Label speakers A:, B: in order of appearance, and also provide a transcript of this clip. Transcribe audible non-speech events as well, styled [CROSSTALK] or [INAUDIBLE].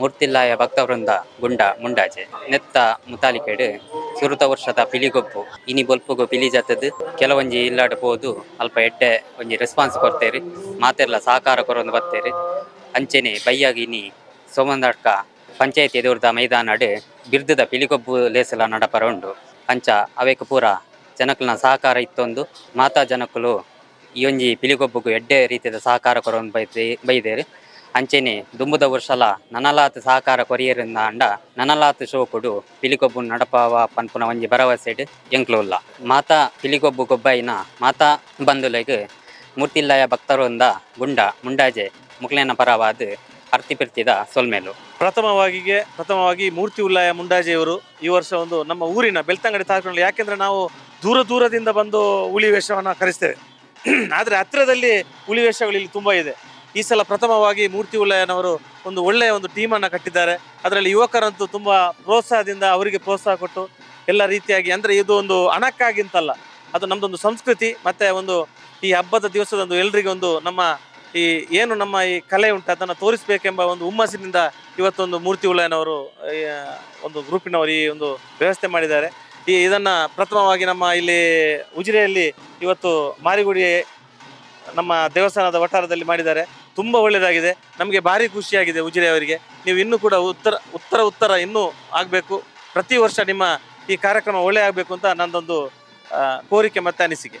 A: ಮೂರ್ತಿಲ್ಲಾಯ ಭಕ್ತವೃಂದ ಗುಂಡ ಮುಂಡಾಜೆ. ನೆತ್ತ ಮುತಾಲಿಕೆಡ್ ಸುರುತ ವರ್ಷದ ಪಿಲಿಗೊಪ್ಪು ಇನಿ ಬೊಲ್ಪುಗು ಪಿಲಿ ಜತ್ತದು ಕೆಲವೊಂಜಿ ಇಲ್ಲಾಡ್ ಪೋದು ಅಲ್ಪ ಎಡ್ಡೆ ಒಂಜಿ ರೆಸ್ಪಾನ್ಸ್ ಕೊಡ್ತೇರಿ. ಮಾತೆರ್ಲ ಸಹಕಾರ ಕೊರೊಂದು ಬರ್ತೇರಿ ಅಂಚೆನೆ ಬೈಯಾಗಿ ಇನಿ ಸೋಮನಾಟ್ಕ ಪಂಚಾಯತ್ ಎದುರ್ದ ಮೈದಾನಡ್ ಬಿರ್ದದ ಪಿಲಿಗೊಬ್ಬು ಲೇಸಲ ನಡಪರ ಉಂಡು ಅಂಚ ಅವೇಕ ಪೂರ ಜನಕಲ್ನ ಸಹಕಾರ ಇತ್ತೊಂದು. ಮಾತಾ ಜನಕಲು ಈ ಒಂಜಿ ಪಿಲಿಗೊಬ್ಬುಗು ಎಡ್ಡೆ ರೀತಿಯ ಸಹಕಾರ ಕೊರೊಂದು ಬೈತೆ ಬೈದೇರು. ಅಂಚೆನೆ ದುಂಬುದ ವರ್ಷಲ ನನಲಾತ್ ಸಹಕಾರ ಕೊರಿಯರಿಂದ ಅಂಡ ನನಲಾತ್ ಶೋಕುಡು ಪಿಲಿಗೊಬ್ಬು ನಡಪಾವ ಪನ್ಪುನ ಒಂಜಿ ಭರವಸೆಡ್ ಎಂಕ್ಲುಲ್ಲ ಮಾತಾ ಪಿಲಿಕೊಬ್ಬು ಗೊಬ್ಬಾಯಿನ ಮಾತಾ ಬಂದುಲೆಗ್ ಮೂರ್ತಿಲ್ಲಯ ಭಕ್ತರೊಂದ ಗುಂಡ ಮುಂಡಾಜೆ ಮುಕ್ಲೇನ ಪರವಾದ್ ಅರ್ತಿಪಿರ್ತಿದ ಸೊಲ್ಮೇಲು.
B: ಪ್ರಥಮವಾಗಿಗೆ ಪ್ರಥಮವಾಗಿ ಮೂರ್ತಿ ಉಲ್ಲಾಯ ಮುಂಡಾಜೆಯವರು ಈ ವರ್ಷ ಒಂದು ನಮ್ಮ ಊರಿನ ಬೆಳ್ತಂಗಡಿ ತಾಲೂಕಿನಲ್ಲಿ. ಯಾಕೆಂದ್ರೆ ನಾವು ದೂರ ದೂರದಿಂದ ಬಂದು ಹುಲಿ ವೇಷವನ್ನು ಕರೆಸ್ತೇವೆ. [CLEARS THROAT] ಆದರೆ ಹತ್ತಿರದಲ್ಲಿ ಹುಲಿ ವೇಷಗಳು ಇಲ್ಲಿ ತುಂಬ ಇದೆ. ಈ ಸಲ ಪ್ರಥಮವಾಗಿ ಮೂರ್ತಿ ಉಲ್ಲಯ್ಯನವರು ಒಂದು ಒಳ್ಳೆಯ ಒಂದು ಟೀಮನ್ನು ಕಟ್ಟಿದ್ದಾರೆ. ಅದರಲ್ಲಿ ಯುವಕರಂತೂ ತುಂಬ ಪ್ರೋತ್ಸಾಹದಿಂದ ಅವರಿಗೆ ಪ್ರೋತ್ಸಾಹ ಕೊಟ್ಟು ಎಲ್ಲ ರೀತಿಯಾಗಿ ಅಂದರೆ ಇದು ಒಂದು ಹಣಕ್ಕಾಗಿಂತಲ್ಲ ಅದು ನಮ್ಮದೊಂದು ಸಂಸ್ಕೃತಿ, ಮತ್ತು ಒಂದು ಈ ಹಬ್ಬದ ದಿವಸದಂದು ಎಲ್ರಿಗೊಂದು ನಮ್ಮ ಈ ಏನು ನಮ್ಮ ಈ ಕಲೆ ಉಂಟು, ಅದನ್ನು ತೋರಿಸಬೇಕೆಂಬ ಒಂದು ಹುಮ್ಮಸ್ಸಿನಿಂದ ಇವತ್ತೊಂದು ಮೂರ್ತಿ ಉಲ್ಲಯ್ಯನವರು ಒಂದು ಗ್ರೂಪಿನವರು ಈ ಒಂದು ವ್ಯವಸ್ಥೆ ಮಾಡಿದ್ದಾರೆ. ಈ ಇದನ್ನು ಪ್ರಥಮವಾಗಿ ನಮ್ಮ ಇಲ್ಲಿ ಉಜಿರೆಯಲ್ಲಿ ಇವತ್ತು ಮಾರಿಗುಡಿ ನಮ್ಮ ದೇವಸ್ಥಾನದ ವಠಾರದಲ್ಲಿ ಮಾಡಿದ್ದಾರೆ. ತುಂಬ ಒಳ್ಳೆಯದಾಗಿದೆ ನಮಗೆ ಭಾರಿ ಖುಷಿಯಾಗಿದೆ ಉಜಿರೆ ಅವರಿಗೆ. ನೀವು ಇನ್ನೂ ಕೂಡ ಉತ್ತರ ಉತ್ತರ ಉತ್ತರ ಇನ್ನೂ ಆಗಬೇಕು. ಪ್ರತಿ ವರ್ಷ ನಿಮ್ಮ ಈ ಕಾರ್ಯಕ್ರಮ ಒಳ್ಳೆ ಆಗಬೇಕು ಅಂತ ನನ್ನದೊಂದು ಕೋರಿಕೆ ಮತ್ತು ಅನಿಸಿಕೆ.